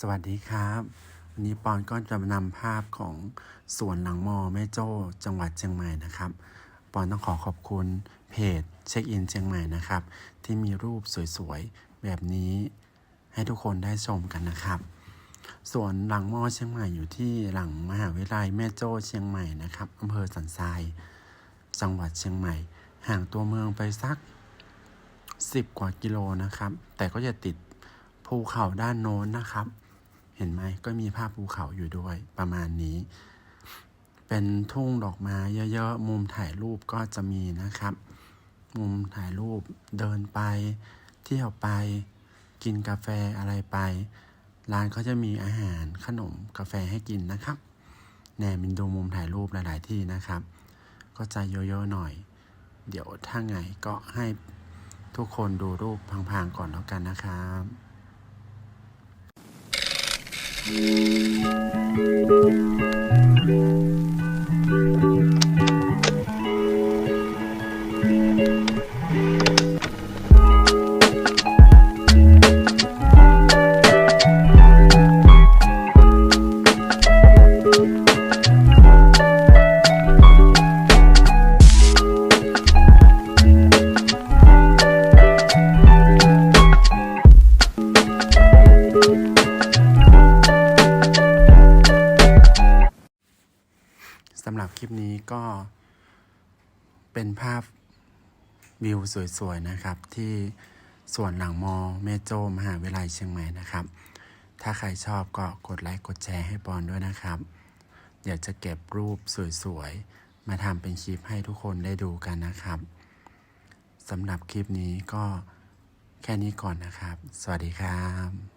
สวัสดีครับ วันนี้ปอนก็จะนำภาพของสวนหลังมอแม่โจ้จังหวัดเชียงใหม่นะครับ ปอนต้องขอขอบคุณเพจเช็คอินเชียงใหม่นะครับ ที่มีรูปสวยๆ แบบนี้ให้ทุกคนได้ชมกันนะครับสวนหลังมอเชียงใหม่อยู่ที่หลังมหาวิทยาลัยแม่โจ้เชียงใหม่นะครับอำเภอสันทราย จังหวัดเชียงใหม่ ห่างตัวเมืองไปสัก 10 กว่ากิโลนะครับ แต่ก็จะติดภูเขาด้านโน้นนะครับ เห็นไหมก็มีภาพภูเขาอยู่ด้วยประมาณนี้ เป็นทุ่งดอกไม้เยอะๆ มุมถ่ายรูปก็จะมีนะครับ มุมถ่ายรูปเดินไป เที่ยวไป กินกาแฟอะไรไป ร้านเขาจะมีอาหารขนมกาแฟให้กินนะครับแหนมินดูมุมถ่ายรูปหลาย ๆ ที่นะครับ ก็จะเยอะๆหน่อย เดี๋ยวถ้าไงก็ให้ทุกคนดูรูปพังๆก่อนแล้วกันนะครับ Thank you. สำหรับคลิปนี้ก็เป็นภาพวิวสวยๆนะครับ ที่สวนหลังมอเมโจมหาวิทยาลัยเชียงใหม่นะครับ ถ้าใครชอบก็กดไลค์กดแชร์ให้ปอนด้วยนะครับ อยากจะเก็บรูปสวยๆ มาทำเป็นคลิปให้ทุกคนได้ดูกันนะครับสำหรับคลิปนี้ก็แค่นี้ก่อนนะครับ สวัสดีครับ